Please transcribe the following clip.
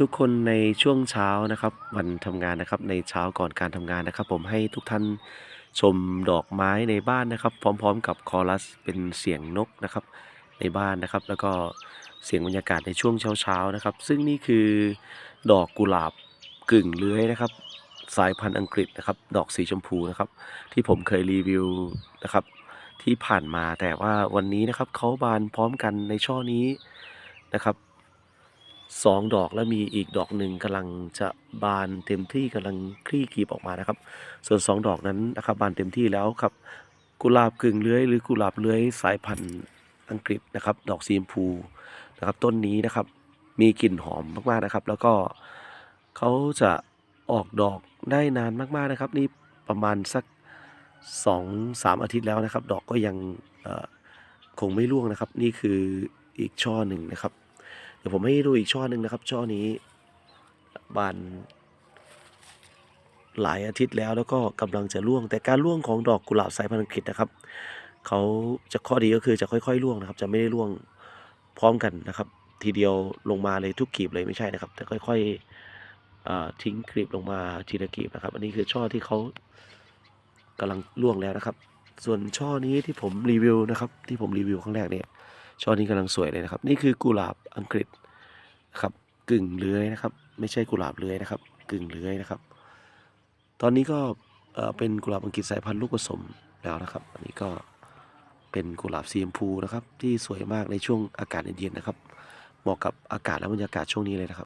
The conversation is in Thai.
ทุกคนในช่วงเช้านะครับ วันทำงานนะครับ ในเช้าก่อนการทำงานนะครับ ผมให้ทุกท่านชมดอกไม้ในบ้านนะครับ พร้อมๆ กับคอรัสเป็นเสียงนกนะครับ ในบ้านนะครับ แล้วก็เสียงบรรยากาศในช่วงเช้าๆนะครับ ซึ่งนี่คือดอกกุหลาบกึ่งเลื้อยนะครับ สายพันธุ์อังกฤษนะครับ ดอกสีชมพูนะครับ ที่ผมเคยรีวิวนะครับ ที่ผ่านมาแต่ว่าวันนี้นะครับเขาบานพร้อมกันในช่อนี้นะครับ สองดอกแล้วมีอีกดอกหนึ่งกำลังจะบานเต็มที่กำลังคลี่กลีบออกมานะครับ ส่วนสองดอกนั้นนะครับบานเต็มที่แล้วครับ กุหลาบกึ่งเลื้อยหรือกุหลาบเลื้อยสายพันธุ์อังกฤษนะครับ ดอกสีมพูนะครับ ต้นนี้นะครับมีกลิ่นหอมมากๆนะครับ แล้วก็เขาจะออกดอกได้นานมากๆนะครับ นี่ประมาณสักสองสามอาทิตย์แล้วนะครับ ดอกก็ยังคงไม่ร่วงนะครับ นี่คืออีกช่อหนึ่งนะครับ ดี๋ยวผมให้ดูอีกช่อหนึ่งนะครับ ช่อนี้บานหลายอาทิตย์แล้วแล้วก็กำลังจะร่วง แต่การร่วงของดอกกุหลาบสายพันธุ์อังกฤษนะครับเขาจะข้อดีก็คือจะค่อยๆร่วงนะครับ จะไม่ได้ร่วงพร้อมกันนะครับ ทีเดียวลงมาเลยทุกกลีบเลยไม่ใช่นะครับ แต่ค่อยๆทิ้งกลีบลงมาทีละกลีบนะครับ อันนี้คือช่อที่เขากำลังร่วงแล้วนะครับ ส่วนช่อนี้ที่ผมรีวิวนะครับ ที่ผมรีวิวครั้งแรกเนี่ยช่อนี้กำลังสวยเลยนะครับ นี่คือกุหลาบอังกฤษ ครับกึ่งเลื้อยนะครับ ไม่ใช่กุหลาบเลื้อยนะครับ กึ่งเลื้อยนะครับ ตอนนี้ก็เป็นกุหลาบอังกฤษสายพันธุ์ลูกผสมแล้วนะครับ อันนี้ก็เป็นกุหลาบสีชมพูนะครับ ที่สวยมากในช่วงอากาศเย็นๆนะครับ เหมาะกับอากาศและบรรยากาศช่วงนี้เลยนะครับ